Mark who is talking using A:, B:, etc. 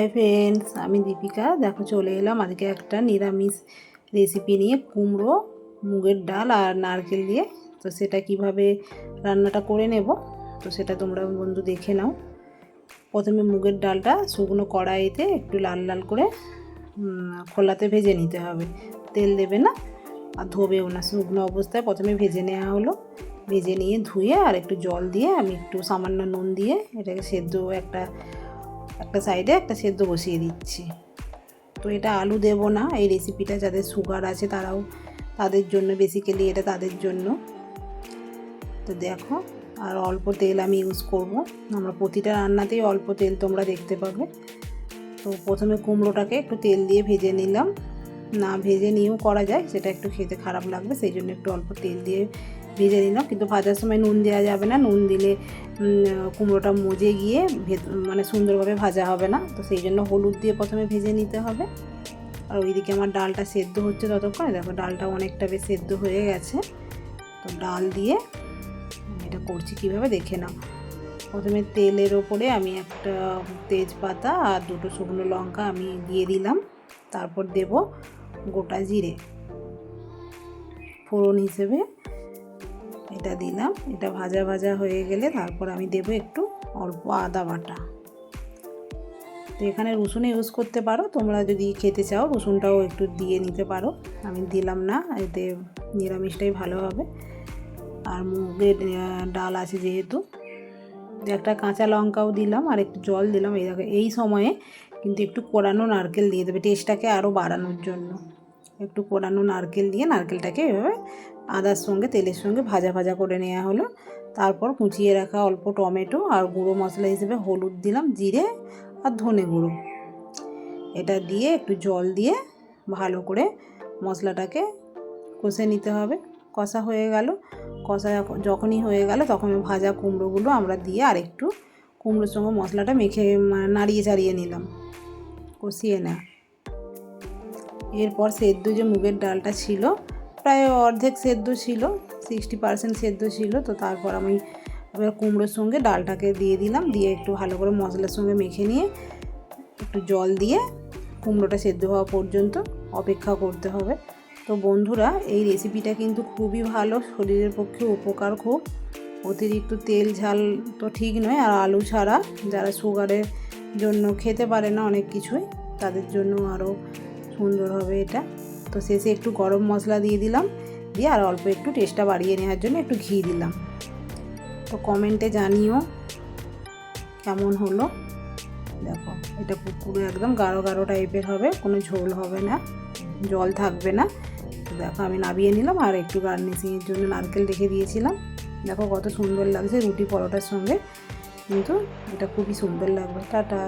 A: Hi friends, আমি দীপিকা। দেখো, চলে এলাম আজকে একটা নিরামিষ রেসিপি নিয়ে, কুমড়ো, মুগের ডাল আর নারকেল দিয়ে। তো সেটা কীভাবে রান্নাটা করে নেব, তো সেটা তোমরা বন্ধু দেখে নাও। প্রথমে মুগের ডালটা শুকনো কড়াইতে একটু লাল লাল করে খোলাতে ভেজে নিতে হবে। তেল দেবে না, আর ধোবেও না। শুকনো অবস্থায় প্রথমে ভেজে নেওয়া হলো। ভেজে নিয়ে ধুয়ে আর একটু জল দিয়ে আমি একটু সামান্য নুন দিয়ে এটাকে সেদ্ধ একটা একটা সাইডে একটা সেদ্ধ বসিয়ে দিচ্ছি। তো এটা আলু দেব না, এই রেসিপিটা যাদের সুগার আছে তারাও তাদের জন্য বেসিক্যালি এটা তাদের জন্য। তো দেখো, আর অল্প তেল আমি ইউজ করব। আমরা প্রতিটা রান্নাতেই অল্প তেল তোমরা দেখতে পাবে। তো প্রথমে কুমড়োটাকে একটু তেল দিয়ে ভেজে নিলাম। না ভেজে নিয়েও করা যায়, সেটা একটু খেতে খারাপ লাগবে, সেই জন্য একটু অল্প তেল দিয়ে ভেজে নিলাম। কিন্তু ভাজার সময় নুন দেওয়া যাবে না, নুন দিলে কুমড়োটা মজে গিয়ে মানে সুন্দরভাবে ভাজা হবে না, তো সেই জন্য হলুদ দিয়ে প্রথমে ভেজে নিতে হবে। আর ওইদিকে আমার ডালটা সেদ্ধ হচ্ছে ততক্ষণে, দেখো ডালটা অনেকটা বেশ সেদ্ধ হয়ে গেছে। তো ডাল দিয়ে এটা করছি কীভাবে দেখে নাও। প্রথমে তেলের ওপরে আমি একটা তেজপাতা আর দুটো শুকনো লঙ্কা আমি দিয়ে দিলাম। তারপর দেব গোটা জিরে। ফোড়ন হিসেবে এটা দিলাম। এটা ভাজা ভাজা হয়ে গেলে তারপর আমি দেব একটু অল্প আদা বাটা। তো এখানে রসুন ইউজ করতে পারো, তোমরা যদি খেতে চাও রসুনটাও একটু দিয়ে নিতে পারো। আমি দিলাম না, এতে নিরামিষটাই ভালো হবে। আর মুগের ডাল আছে যেহেতু। একটা কাঁচা লঙ্কাও দিলাম, আর একটু জল দিলাম। এই এই সময়ে কিন্তু একটু কোরানো নারকেল দিয়ে দেবে টেস্টটাকে আরও বাড়ানোর জন্য। একটু কোরানো নারকেল দিয়ে নারকেলটাকে এভাবে আদার সঙ্গে, তেলের সঙ্গে ভাজা ভাজা করে নেওয়া হলো। তারপর কুচিয়ে রাখা অল্প টমেটো আর গুঁড়ো মশলা হিসেবে হলুদ দিলাম, জিরে আর ধনে গুঁড়ো। এটা দিয়ে একটু জল দিয়ে ভালো করে মশলাটাকে কষে নিতে হবে। কষা হয়ে গেল। কষা যখনই হয়ে গেল তখন ভাজা কুমড়োগুলো আমরা দিয়ে আর একটু কুমড়োর সঙ্গে মশলাটা মেখে নাড়িয়ে চাড়িয়ে নিলাম। কষিয়ে না। এরপর সেদ্ধ যে মুগের ডালটা ছিল, প্রায় অর্ধেক সেদ্ধ ছিল সিক্সটি পার্সেন্ট সেদ্ধ ছিল, তো তারপর আমি এবার কুমড়োর সঙ্গে ডালটাকে দিয়ে দিলাম, দিয়ে একটু ভালো করে মশলার সঙ্গে মেখে নিয়ে একটু জল দিয়ে কুমড়োটা সেদ্ধ হওয়া পর্যন্ত অপেক্ষা করতে হবে। তো বন্ধুরা, এই রেসিপিটা কিন্তু খুবই ভালো, শরীরের পক্ষে উপকার খুব। অতিরিক্ত তেল, ঝাল তো ঠিক নয়। আর আলু ছাড়া যারা সুগারের জন্য খেতে পারে না অনেক কিছুই, তাদের জন্য আরও সুন্দর হবে এটা। তো শেষে একটু গরম মশলা দিয়ে দিলাম, দিয়ে আর অল্প একটু টেস্টটা বাড়িয়ে নেওয়ার জন্য একটু ঘি দিলাম। তো কমেন্টে জানিও কেমন হলো। দেখো, এটা পু- পুরো একদম গাঢ় গাঢ় টাইপের হবে, কোনো ঝোল হবে না, জল থাকবে না। দেখো, আমি নাবিয়ে নিলাম আর একটু গার্নিশিংয়ের জন্য নারকেল রেখে দিয়েছিলাম। দেখো কত সুন্দর লাগছে রুটি পরোটার সঙ্গে। কিন্তু এটা খুবই সুন্দর লাগবে। টাটা।